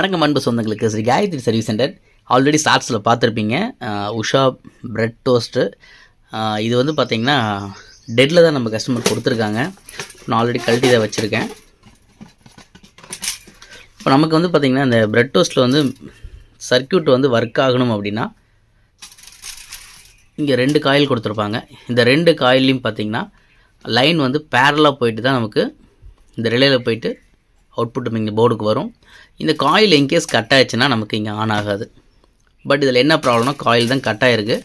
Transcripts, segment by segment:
வணக்கம் அன்பு சொந்தங்களுக்கு. Sri Gayatri service centre already ஸ்டார்ட்ஸில் பார்த்துருப்பீங்க. உஷா பிரெட் டோஸ்ட்டு இது வந்து பார்த்திங்கன்னா டெட்டில் தான் நம்ம கஸ்டமர் கொடுத்துருக்காங்க. நான் ஆல்ரெடி கழட்டி தான் வச்சுருக்கேன். இப்போ நமக்கு வந்து பார்த்திங்கன்னா இந்த பிரெட் டோஸ்ட்டில் வந்து சர்க்யூட் வந்து ஒர்க் ஆகணும் அப்படின்னா இங்கே ரெண்டு காயில் கொடுத்துருப்பாங்க. இந்த ரெண்டு காயிலையும் பார்த்தீங்கன்னா லைன் வந்து பேரலாக போயிட்டு தான் நமக்கு இந்த ரிலேயில் போயிட்டு அவுட்புட் இங்கே போர்டுக்கு வரும். இந்த காயில் இன்கேஸ் கட் ஆயிடுச்சுன்னா நமக்கு இங்கே ஆன் ஆகாது. பட் இதில் என்ன ப்ராப்ளம்னா காயில் தான் கட் ஆயிருக்கு.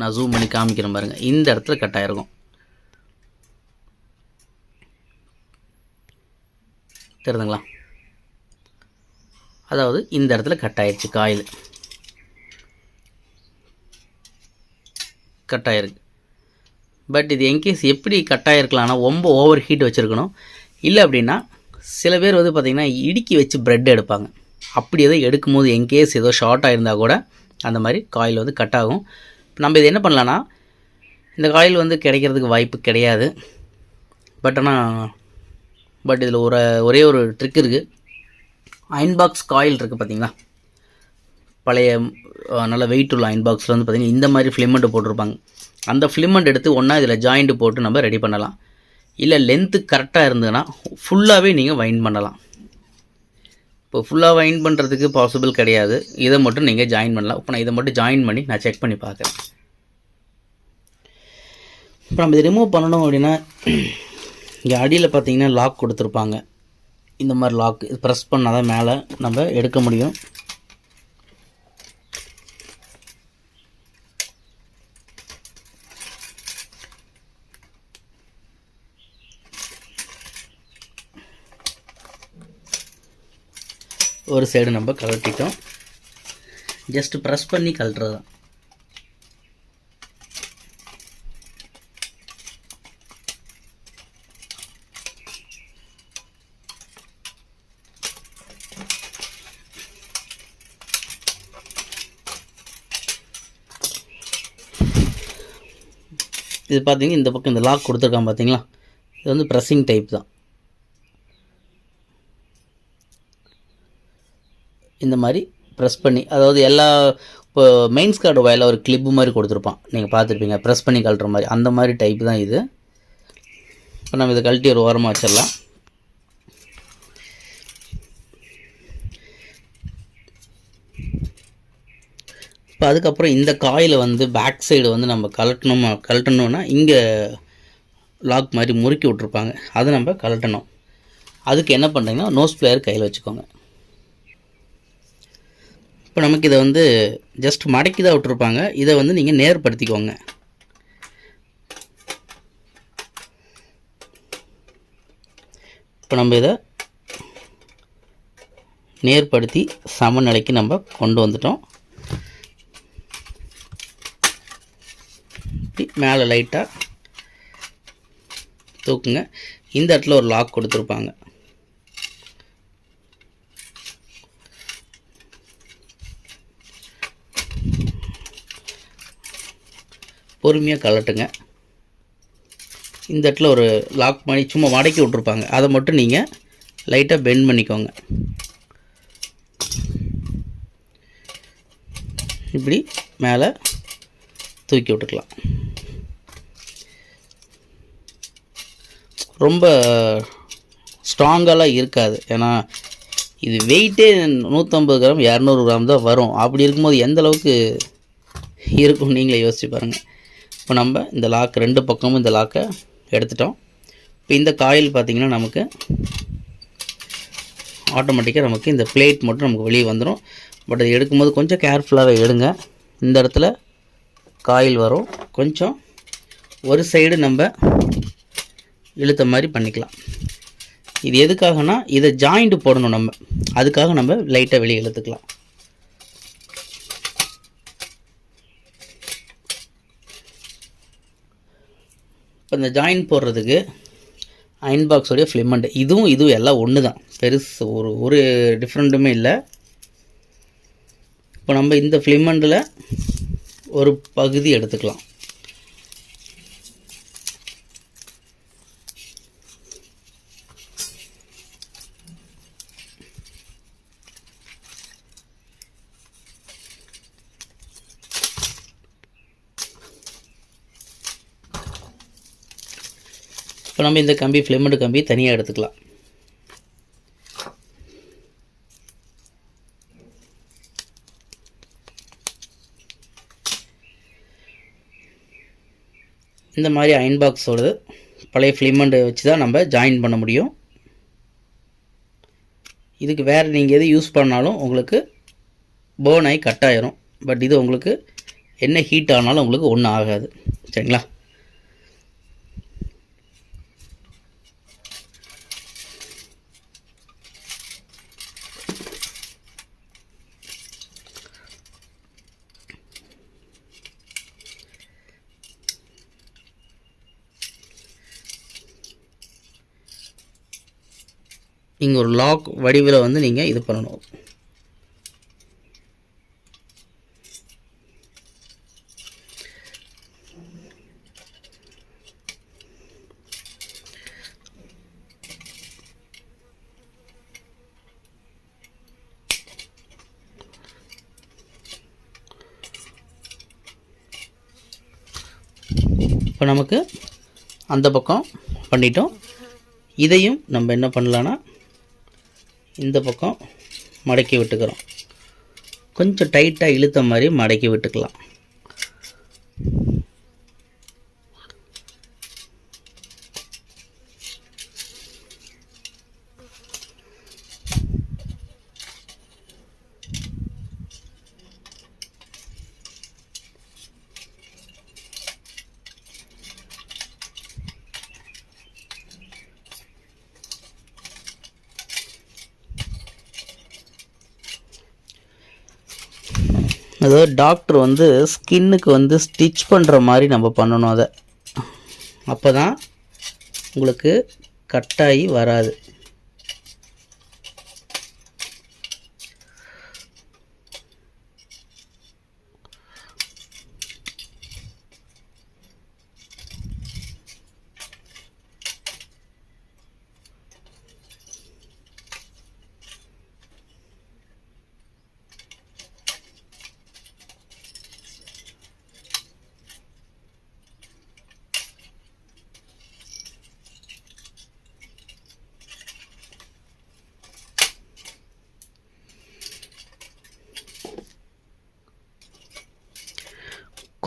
நான் ஜூம் பண்ணி காமிக்கிறேன் பாருங்கள் இந்த இடத்துல கட் ஆயிருக்கும். தெரியுதுங்களா? அதாவது இந்த இடத்துல கட் ஆயிடுச்சு காயில் கட் ஆயிருக்கு. பட் இது என்கேஸ் எப்படி கட் ஆகிருக்கலாம்னா ரொம்ப ஓவர் ஹீட் வச்சுருக்கணும். இல்லை அப்படின்னா சில பேர் வந்து பார்த்திங்கன்னா இடுக்கி வச்சு ப்ரெட் எடுப்பாங்க. அப்படி எதோ எடுக்கும்போது என்கேஸ் ஏதோ ஷார்ட் ஆயிருந்தால் கூட அந்த மாதிரி காயில் வந்து கட் ஆகும். நம்ம இது என்ன பண்ணலான்னா இந்த காயில் வந்து கிடைக்கிறதுக்கு வாய்ப்பு கிடையாது. பட் ஆனால் பட் இதில் ஒரு ஒரே ஒரு ட்ரிக் இருக்குது அயன் பாக்ஸ் காயில் இருக்குது பார்த்திங்களா பழைய நல்ல வெயிட் உள்ள அயன் பாக்ஸில் வந்து பார்த்திங்கன்னா இந்த மாதிரி ஃபிலிமெண்ட் போட்டிருப்பாங்க. அந்த ஃபிலிமெண்ட் எடுத்து ஒன்றா இதில் ஜாயிண்ட் போட்டு நம்ம ரெடி பண்ணலாம். இல்லை லென்த்து கரெக்டாக இருந்ததுன்னா ஃபுல்லாகவே நீங்கள் வைண்ட் பண்ணலாம். இப்போ ஃபுல்லாக வைண்ட் பண்ணுறதுக்கு பாசிபிள் கிடையாது. இதை மட்டும் நீங்கள் ஜாயின் பண்ணலாம். இப்போ நான் இதை மட்டும் ஜாயின் பண்ணி நான் செக் பண்ணி பார்க்குறேன். இப்போ நம்ம இதை ரிமூவ் பண்ணணும் அப்படின்னா இங்கே அடியில் பார்த்தீங்கன்னா லாக் கொடுத்துருப்பாங்க. இந்த மாதிரி லாக் ப்ரெஸ் பண்ணால் தான் மேலே நம்ம எடுக்க முடியும். ஒரு சைடு நம்ம கழட்டிட்டோம். ஜஸ்ட் ப்ரெஸ் பண்ணி கழட்டுறது தான் இது பார்த்தீங்கன்னா இந்த பக்கம் இந்த லாக் கொடுத்துருக்கான் பார்த்தீங்களா இது வந்து ப்ரெஸ்ஸிங் டைப் தான். இந்த மாதிரி ப்ரெஸ் பண்ணி அதாவது எல்லா இப்போ மெயின்ஸ் கார்டு வயலில் ஒரு கிளிப்பு மாதிரி கொடுத்துருப்பான். நீங்கள் பார்த்துருப்பீங்க ப்ரெஸ் பண்ணி கழட்டுற மாதிரி. அந்த மாதிரி டைப் தான் இது. இப்போ நம்ம இதை கழட்டி ஒரு ஓரமாக வச்சிடலாம். இப்போ அதுக்கப்புறம் இந்த காயில் வந்து பேக் சைடு வந்து நம்ம கழட்டணுமா கலட்டணும்னா இங்கே லாக் மாதிரி முறுக்கி விட்ருப்பாங்க அதை நம்ம கழட்டணும். அதுக்கு என்ன பண்ணுறீங்கன்னா நோஸ் பிளேயர் கையில் வச்சுக்கோங்க. இப்போ நமக்கு இதை வந்து ஜஸ்ட் மடக்கி தான் விட்ருப்பாங்க இதை வந்து நீங்கள் நேர்படுத்திக்கோங்க. இப்போ நம்ம இதை நேர்படுத்தி சமநிலைக்கு நம்ம கொண்டு வந்துட்டோம். மேலே லைட்டாக தூக்குங்க. இந்த இடத்துல ஒரு லாக் கொடுத்துருப்பாங்க. பொறுமையாக கலட்டுங்க இந்த இடத்துல ஒரு லாக் பண்ணி சும்மா மடக்கி விட்ருப்பாங்க அதை மட்டும் நீங்கள் லைட்டாக பெண்ட் பண்ணிக்கோங்க. இப்படி மேலே தூக்கி விட்டுக்கலாம். ரொம்ப ஸ்ட்ராங்கெல்லாம் இருக்காது. ஏன்னா இது வெயிட்டே நூற்றம்பது கிராம் இரநூறு கிராம் தான் வரும். அப்படி இருக்கும்போது எந்த அளவுக்கு இருக்கும் நீங்களே யோசிச்சு பாருங்கள் இப்போ நம்ம இந்த லாக் ரெண்டு பக்கமும் இந்த லாக்கை எடுத்துட்டோம். இப்போ இந்த காயில் பார்த்திங்கன்னா நமக்கு ஆட்டோமேட்டிக்காக நமக்கு இந்த பிளேட் மட்டும் நமக்கு வெளியே வந்துடும் பட் அது எடுக்கும்போது கொஞ்சம் கேர்ஃபுல்லாகவே எடுங்க. இந்த இடத்துல காயில் வரும். கொஞ்சம் ஒரு சைடு நம்ம இழுத்த மாதிரி பண்ணிக்கலாம். இது எதுக்காகனா இதை ஜாயிண்ட் போடணும் நம்ம. அதுக்காக நம்ம லைட்டாக வெளியே இழுத்துக்கலாம். இப்போ இந்த ஜாயின் போடுறதுக்கு அயன் பாக்ஸோடைய ஃபிலிமெண்ட் இதுவும் இதுவும் எல்லாம் ஒன்று தான் பெருசு ஒரு ஒரு டிஃப்ரெண்ட்டுமே இல்லை. இப்போ நம்ம இந்த ஃப்ளிமெண்டில் ஒரு பகுதி எடுத்துக்கலாம். இப்போ நம்ம இந்த கம்பி ஃபிலிமெண்ட் கம்பி தனியாக எடுத்துக்கலாம். இந்த மாதிரி அயன் பாக்ஸோட பழைய ஃபிலிமெண்ட் வச்சு தான் நம்ம ஜாயின் பண்ண முடியும். இதுக்கு வேறு நீங்கள் எது யூஸ் பண்ணாலும் உங்களுக்கு பேர்ன் ஆகி கட் ஆயிரும். பட் இது உங்களுக்கு என்ன ஹீட் ஆனாலும் உங்களுக்கு ஒன்றும் ஆகாது. சரிங்களா? நீங்கள் ஒரு லாக் வடிவில் வந்து நீங்கள் இது பண்ணணும். இப்போ நமக்கு அந்த பக்கம் பண்ணிட்டோம். இதையும் நம்ம என்ன பண்ணலான்னா இந்த பக்கம் மடக்கி விட்டுக்கிறோம். கொஞ்சம் டைட்டாக இழுத்த மாதிரி மடக்கி விட்டுக்கலாம். அதாவது டாக்டர் வந்து ஸ்கின்னுக்கு வந்து ஸ்டிச் பண்ணுற மாதிரி நம்ம பண்ணணும் அதை. அப்போ தான் உங்களுக்கு கட்டாயி வராது.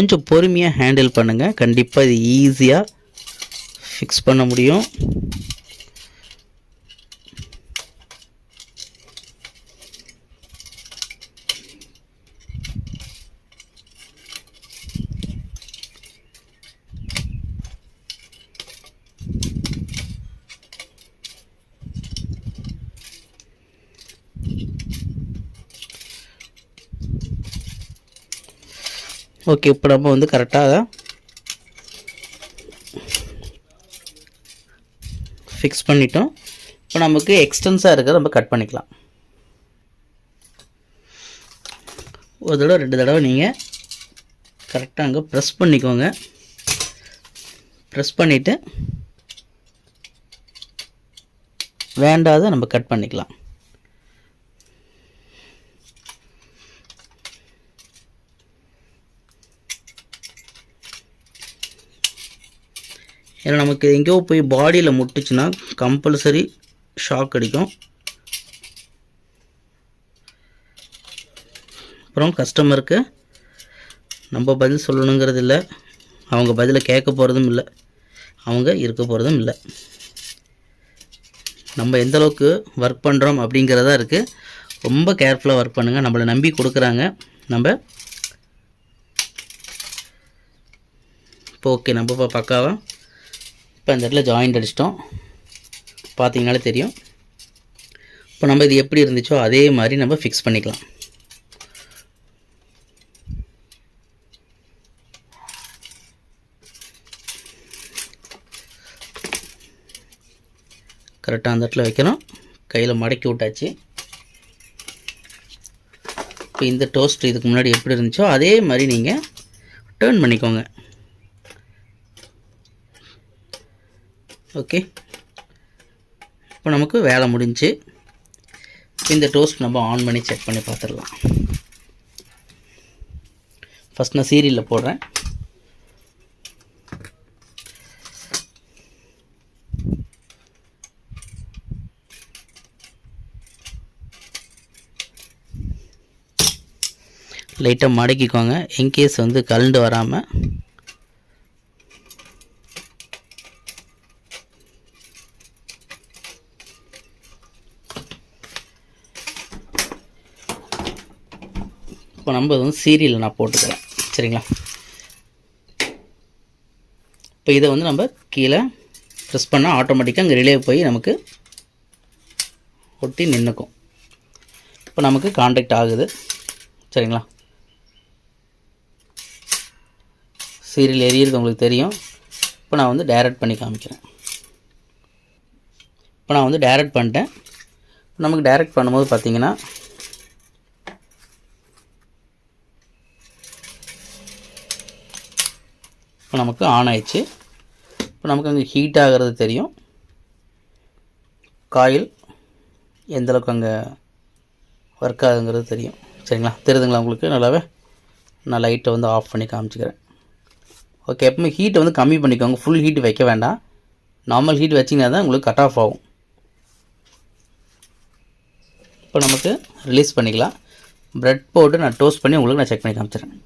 கொஞ்சம் பொறுமையாக ஹேண்டில் பண்ணுங்கள் கண்டிப்பாக இது ஈஸியாக ஃபிக்ஸ் பண்ண முடியும். ஓகே இப்போ நம்ம வந்து கரெக்டாக ஃபிக்ஸ் பண்ணிட்டோம். இப்போ நமக்கு எக்ஸ்டென்ஸாக இருக்க நம்ம கட் பண்ணிக்கலாம். ஒரு தடவை ரெண்டு தடவை நீங்கள் கரெக்டாக அங்கே ப்ரெஸ் பண்ணிக்கோங்க. ப்ரெஸ் பண்ணிவிட்டு வேண்டாத நம்ம கட் பண்ணிக்கலாம். ஏன்னா நமக்கு எங்கேயோ போய் பாடியில் முட்டுச்சுன்னா கம்பல்சரி ஷாக் அடிக்கும். அப்புறம் கஸ்டமருக்கு நம்ம பதில் சொல்லணுங்கிறது இல்லை. அவங்க பதிலை கேட்க போகிறதும் இல்லை. அவங்க இருக்க போகிறதும் இல்லை. நம்ம எந்த அளவுக்கு ஒர்க் பண்ணுறோம் அப்படிங்கிறதா இருக்குது ரொம்ப கேர்ஃபுல்லாக ஒர்க் பண்ணுங்கள் நம்மளை நம்பி கொடுக்குறாங்க. நம்ம இப்போ ஓகே நம்ம பக்காவாக இப்போ இந்த இடத்துல ஜாயிண்ட் அடிச்சிட்டோம். பார்த்தீங்கனாலே தெரியும். இப்போ நம்ம இது எப்படி இருந்துச்சோ அதே மாதிரி நம்ம ஃபிக்ஸ் பண்ணிக்கலாம். கரெக்டாக அந்த இடத்துல வைக்கிறோம் கையில் மடக்கி விட்டாச்சு. இப்போ இந்த டோஸ்ட் இதுக்கு முன்னாடி எப்படி இருந்துச்சோ அதே மாதிரி நீங்கள் டேர்ன் பண்ணிக்கோங்க. ஓகே இப்போ நமக்கு வேலை முடிஞ்சு இந்த டோஸ்ட் நம்ம ஆன் பண்ணி செக் பண்ணி பார்த்துடலாம். ஃபஸ்ட் நான் சீரியலில் போடுறேன். லைட்டாக மடக்கிக்கோங்க. இன்கேஸ் வந்து கலண்டு வராமல் இப்போ நம்ம வந்து சீரியல் நான் போட்டுக்கிறேன். சரிங்களா? இப்போ இதை வந்து நம்ம கீழே ப்ரெஸ் பண்ணால் ஆட்டோமேட்டிக்காக அங்கே ரிலே போய் நமக்கு ஒட்டி நின்றுக்கும் இப்போ நமக்கு காண்டாக்ட் ஆகுது. சரிங்களா? சீரியல் எரியிறது உங்களுக்கு தெரியும். இப்போ நான் வந்து டைரக்ட் பண்ணி காமிக்கிறேன். இப்போ நான் வந்து டைரக்ட் பண்ணிட்டேன். நமக்கு டைரக்ட் பண்ணும்போது பார்த்திங்கன்னா இப்போ நமக்கு ஆன் ஆயிடுச்சு. இப்போ நமக்கு அங்கே ஹீட் ஆகிறது தெரியும். காயில் எந்தளவுக்கு அங்கே ஒர்க் ஆகுங்கிறது தெரியும். சரிங்களா? தெரியுதுங்களா உங்களுக்கு? நல்லாவே? நான் லைட்டை வந்து ஆஃப் பண்ணி காமிச்சிக்கிறேன். ஓகே எப்பவுமே ஹீட்டை வந்து கம்மி பண்ணிக்கோங்க. ஃபுல் ஹீட் வைக்க வேண்டாம். நார்மல் ஹீட் வச்சிங்கன்னா தான் உங்களுக்கு கட் ஆஃப் ஆகும். இப்போ நமக்கு ரிலீஸ் பண்ணிக்கலாம். ப்ரெட் போட்டு நான் டோஸ்ட் பண்ணி உங்களுக்கு நான் செக் பண்ணி காமிச்சிடுறேன்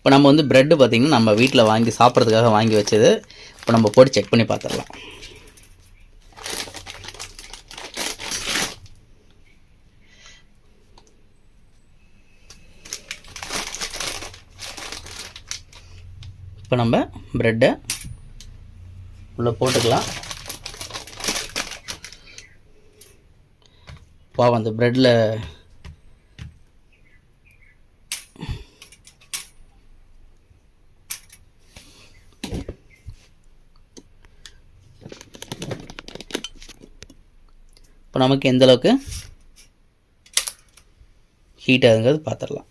இப்போ நம்ம வந்து ப்ரெட்டு பார்த்திங்கன்னா நம்ம வீட்டில் வாங்கி சாப்பிட்றதுக்காக வாங்கி வச்சது. இப்போ நம்ம போட்டு செக் பண்ணி பார்த்துடலாம் இப்போ நம்ம ப்ரெட்டை உள்ளே போட்டுக்கலாம். பாவம் அந்த ப்ரெட்டில் நமக்கு எந்த அளவுக்கு ஹீட் ஆகுங்கிறது பார்த்துடலாம்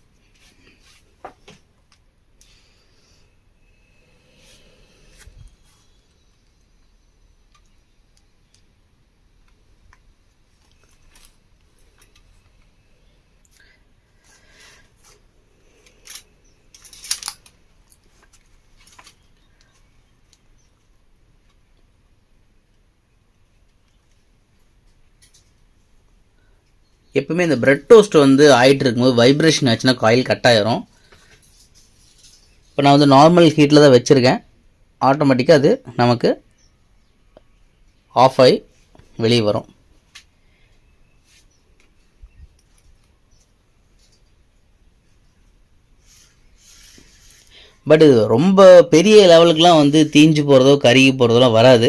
எப்பவுமே இந்த பிரெட் டோஸ்ட் வந்து ஆகிட்டு இருக்கும்போது வைப்ரேஷன் ஆச்சுன்னா காயில் கட் ஆயிரும். இப்போ நான் வந்து நார்மல் ஹீட்டில் தான் வச்சுருக்கேன். ஆட்டோமேட்டிக்காக அது நமக்கு ஆஃப் ஆகி வெளியே வரும். பட் இது ரொம்ப பெரிய லெவலுக்குலாம் வந்து தீஞ்சு போகிறதோ கருகி போகிறதோலாம் வராது.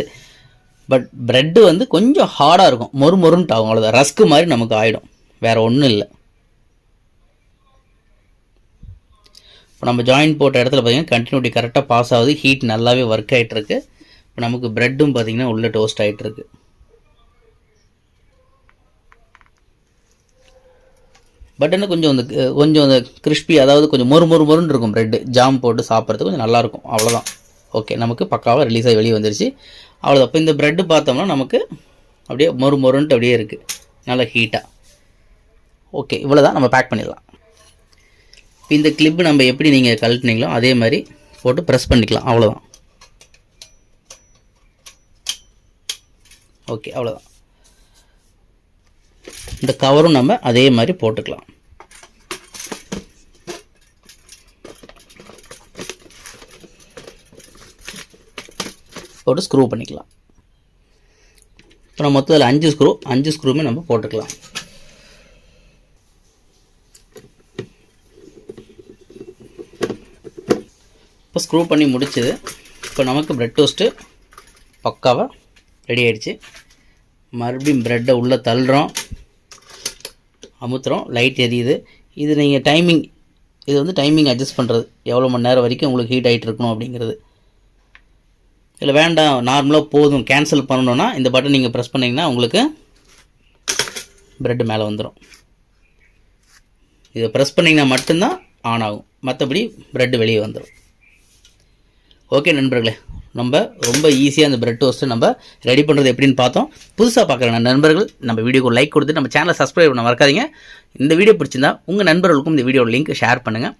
பட் ப்ரெட்டு வந்து கொஞ்சம் ஹார்டாக இருக்கும். மொறு மொறுன்ட்டு ஆகும். அவ்வளோதான் ரஸ்க்கு மாதிரி நமக்கு ஆகிடும் வேறு ஒன்றும் இல்லை. இப்போ நம்ம ஜாயின் போட்ட இடத்துல பார்த்தீங்கன்னா கண்டினியூட்டி கரெக்டாக பாஸ் ஆகுது. ஹீட் நல்லாவே ஒர்க் ஆகிட்டுருக்கு இப்போ நமக்கு ப்ரெட்டும் பார்த்திங்கன்னா உள்ளே டோஸ்ட் ஆகிட்டுருக்கு பட் என்ன கொஞ்சம் அந்த கொஞ்சம் அந்த கிறிஸ்பி அதாவது கொஞ்சம் மொறு மொறு மொறுன்னு இருக்கும் ப்ரெட்டு ஜாம் போட்டு சாப்பிட்றதுக்கு கொஞ்சம் நல்லாயிருக்கும் அவ்வளோதான் ஓகே நமக்கு பக்காவாக ரிலீஸ் ஆகி வெளியே வந்துருச்சு. அவ்வளோதான் இப்போ இந்த ப்ரெட்டு பார்த்தோம்னா நமக்கு அப்படியே மொறு மொறுன்ட்டு அப்படியே இருக்குது நல்லா ஹீட்டாக ஓகே இவ்வளோ தான் நம்ம பேக் பண்ணிடலாம். இப்போ இந்த கிளிப்பு நம்ம எப்படி நீங்கள் கழட்டினீங்களோ அதே மாதிரி போட்டு ப்ரெஸ் பண்ணிக்கலாம். அவ்வளோதான் ஓகே அவ்வளோதான் இந்த கவரும் நம்ம அதே மாதிரி போட்டுக்கலாம். போட்டு ஸ்க்ரூ பண்ணிக்கலாம். இப்போ நம்ம மொத்தத்தில் அஞ்சு ஸ்க்ரூ அஞ்சு ஸ்க்ரூமே நம்ம போட்டுக்கலாம். இப்போ ஸ்க்ரூ பண்ணி முடிச்சது இப்போ நமக்கு ப்ரெட் டோஸ்ட்டு பக்காவாக ரெடி ஆகிடுச்சு மறுபடியும் ப்ரெட்டை உள்ளே தள்ளுறோம். அமுத்துறோம். லைட் எரியுது. இது நீங்கள் டைமிங் இது வந்து டைமிங் அட்ஜஸ்ட் பண்ணுறது எவ்வளோ மணி நேரம் வரைக்கும் உங்களுக்கு ஹீட் ஆகிட்டு இருக்கணும் அப்படிங்கிறது. இல்லை வேண்டாம் நார்மலாக போதும் கேன்சல் பண்ணணுன்னா இந்த பட்டன் நீங்கள் ப்ரெஸ் பண்ணிங்கன்னா உங்களுக்கு ப்ரெட்டு மேலே வந்துடும் இதை ப்ரெஸ் பண்ணிங்கன்னா மட்டும்தான் ஆன் ஆகும். மற்றபடி ப்ரெட்டு வெளியே வந்துடும் ஓகே நண்பர்களே நம்ம ரொம்ப ஈஸியாக அந்த பிரெட் டோஸ்ட்டு நம்ம ரெடி பண்ணுறது எப்படின்னு பார்த்தோம். புதுசாக பார்க்குற நண்பர்கள் நம்ம வீடியோக்கு லைக் கொடுத்து நம்ம சேனலை சப்ஸ்கிரைப் பண்ண மறக்காதீங்க. இந்த வீடியோ பிடிச்சிருந்தா உங்கள் நண்பர்களுக்கும் இந்த வீடியோ லிங்க் ஷேர் பண்ணுங்கள்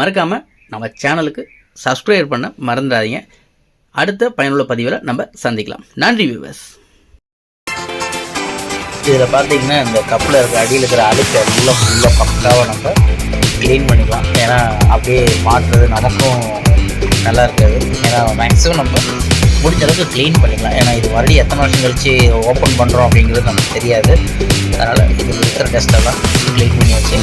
மறக்காமல் நம்ம சேனலுக்கு சப்ஸ்கிரைப் பண்ண மறந்துடாதீங்க. அடுத்த பயனுள்ள பதிவில் நம்ம சந்திக்கலாம். நன்றி வியூவர்ஸ் இதில் பார்த்தீங்கன்னா இந்த கப்பில் இருக்கிற அடியில் இருக்கிற அழுக்கு எல்லாம் ஃபுல்லாக பக்காவாக நம்ம க்ளீன் பண்ணிக்கலாம். ஏன்னா அப்படியே மாட்டுறது நமக்கும் நல்லா இருக்காது. ஏன்னா மேக்ஸிமம் நம்ம முடிஞ்ச அளவுக்கு க்ளீன் பண்ணிக்கலாம். ஏன்னா இது மறுபடியும் எத்தனை வருஷம் கழிச்சு ஓப்பன் பண்ணுறோம் அப்படிங்கிறது நமக்கு தெரியாது. அதனால் இது இருக்கிற டெஸ்ட்டெல்லாம் க்ளீன் பண்ணி வச்சு